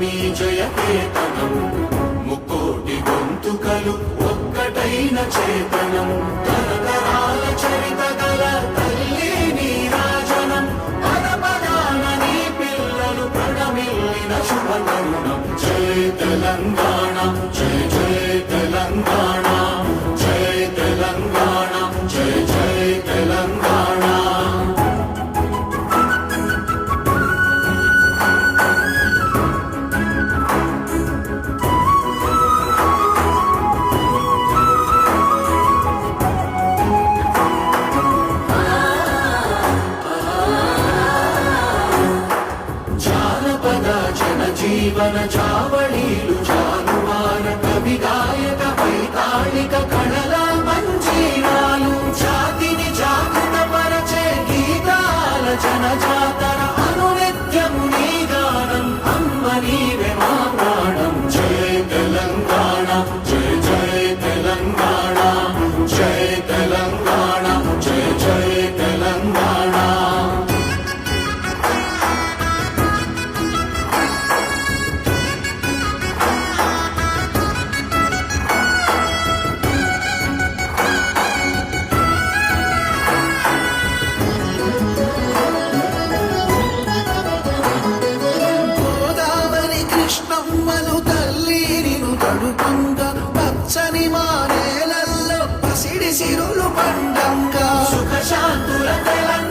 నీ జయకేతనం ముక్కోటి గొంతుకలు ఒక్కటైన చేతనం. తరతరాల చరిత గల తల్లి నీ రాజనం పద పదాన నీ పిల్లలు ప్రణమిల్లిన శుభతరుణం జయ తెలంగాణ జయ జయ తెలంగాణ జయ తెలంగాణ జయ జయ జీవన చావళీలు జానువాన కవి గాయక పైతాళిక కళల మంజీరాలు జాతిని జాగృత పరచే గీతాల జనజాతర నిను పచ్చని మా నేలల్లో పసిడి సిరులు పండంగా. సుఖశాంతుల తెలంగాణ